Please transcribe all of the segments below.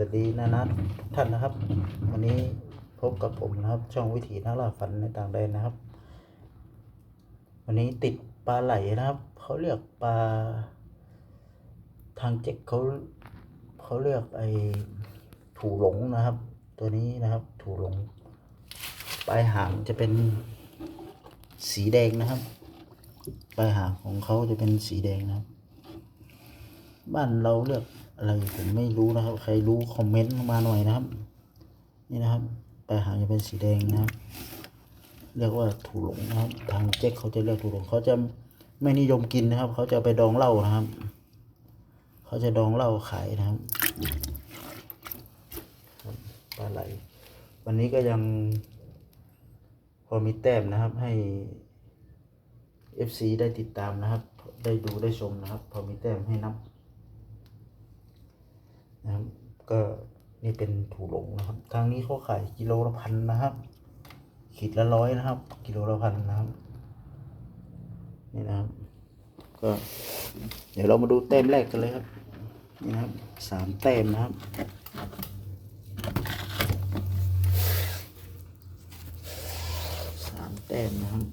วัสดีนานัททุกท่านนะครับ วันนี้พบกับผมนะครับ ช่องวิถีนักล่าฝันในต่างแดนนะครับ วันนี้ติดปลาไหลนะครับเขาเรียกปลาทางเจ็กเขาเขาเรียกไอ้ถูหลงนะครับ ตัวนี้นะครับถูหลงปลายหางจะเป็นสีแดงนะครับ ปลายหางของเขาจะเป็นสีแดงนะครับ บ้านเราเรียก อะไรผมไม่รู้นะครับ ใครรู้คอมเมนต์มาหน่อยนะครับ นี่นะครับปลายหางจะเป็นสีแดงนะครับ เรียกว่าถูหลงนะครับ ทางเจ๊กเขาจะเรียกถูหลงเขาจะไม่นิยมกินนะครับ เขาจะไปดองเหล้านะครับ เขาจะดองเหล้าขายนะครับปลาไหล วันนี้ก็ยังพอมีแต้มนะครับให้ FC ได้ติดตามนะครับ ได้ดูได้ชมนะครับ พอมีแต้มให้นับ ก็นี่เป็นถูหลงนะครับ ทางนี้เขาขายกิโลละพันนะครับ ขีดละร้อยนะครับ กิโลละพันนะครับ นี่นะครับ ก็ เดี๋ยวเรามาดูแต้มแรกกันเลยครับ นี่นะครับสามแต้มนะครับสามแต้มนะครับ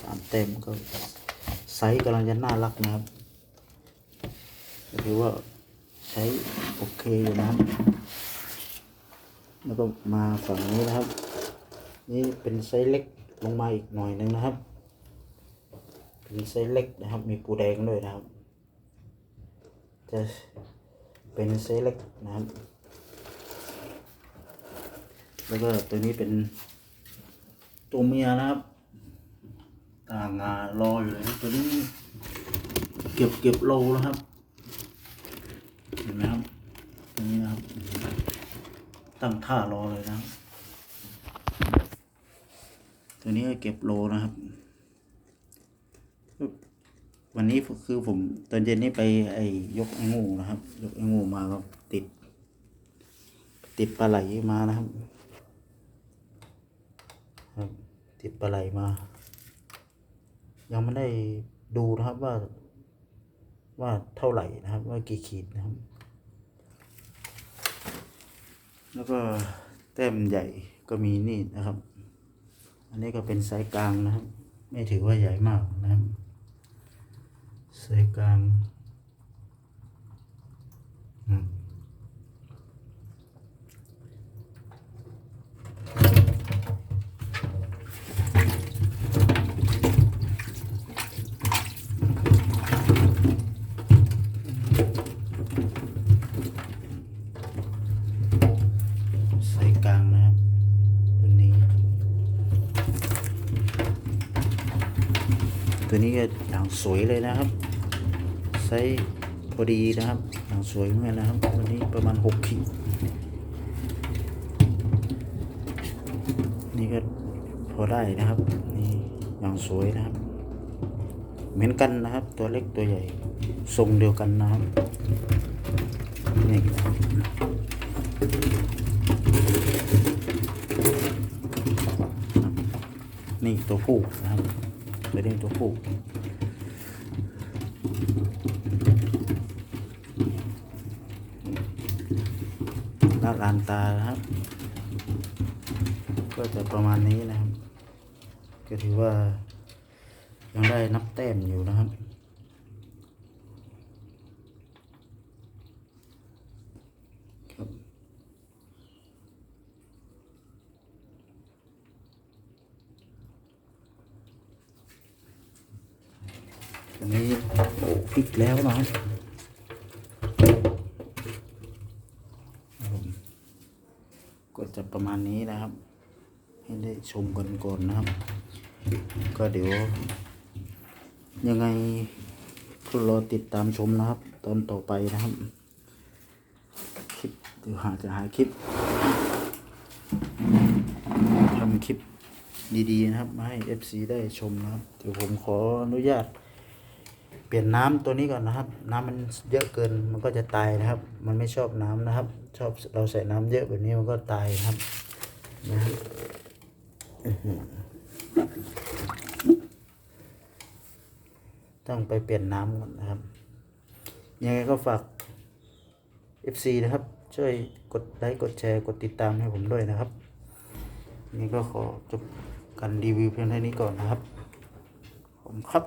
สาม เต็มก็ไซส์กำลังจะน่ารักนะครับถือว่าใช้โอเคอยู่นะครับ แล้วก็มาฝั่งนี้นะครับ นี่เป็นไซส์เล็กลงมาอีกหน่อยหนึงนะครับ เป็นไซส์เล็กนะครับ มีปูแดงด้วยนะครับ จะเป็นไซส์เล็กนะครับ แล้วก็ตัวนี้เป็นตัวเมียนะครับ่างารออยู่เลยนะตัวนี้เก็บเก็บโลแล้วครับ เห็นไหมครับตัวนี้นะครับ ตั้งท่ารอเลยนะครับ ตัวนี้ก็เก็บโลนะครับวันนี้คือผมตอนเย็นนี้ไปไอ้ยกไอ้งูนะครับ ยกไอ้งูมาก็ติด ติดปลาไหลมานะครับ ครับ ติดปลาไหลมา ยังไม่ได้ดูนะครับว่า ว่าเท่าไหร่นะครับ ว่ากี่ขีดนะครับ แล้วก็แต้มใหญ่ก็มีนี่นะครับ อันนี้ก็เป็นไซส์กลางนะครับ ไม่ถือว่าใหญ่มากนะครับไซส์กลาง อืมไซส์กลางนะครับตัวนี้ ตัวนี้ก็อย่างสวยเลยนะครับไซส์พอดีนะครับอย่างสวยเหมือนกันนะครับตัวนี้ประมาณหกขีดนี่ก็พอได้นะครับนี่อย่างสวยนะครับ เหมือนกันนะครับ ตัวเล็กตัวใหญ่ทรงเดียวกันนะครับนี่ครับนี่ตัวผู้นะครับ ตัวนี้ตัวผู้หน้าลานตานะครับ ก็จะประมาณนี้นะครับ ก็ถือว่ายังได้นับแต้มอยู่นะครับ อันนี้โอ้พลิกแล้วนะครับก็จะประมาณนี้นะครับ ให้ได้ชมกันก่อนนะครับ ก็เดี๋ยว ยังไงก็รอติดตามชมนะครับ ตอนต่อไปนะครับคลิปเดี๋ยวหาจะหาคลิปทำคลิปดีๆนะครับ มาให้ FC ได้ชมนะครับ เดี๋ยวผมขออนุญาต ปลี่ยนน้ำตัวนี้ก่อนนะครับ น้ำมันเยอะเกินมันก็จะตายนะครับ มันไม่ชอบน้ำนะครับ ชอบเราใส่น้ำเยอะแบบนี้มันก็ตายนะครับนะครับต้องไปเปลี่ยนน้ำก่อนนะครับ ยังไงก็ฝาก FC นะครับ ช่วยกดไลค์กดแชร์กดติดตามให้ผมด้วยนะครับนี่ก็ขอจบการรีวิวเพียงเท่านี้ก่อนนะครับ ผมครับ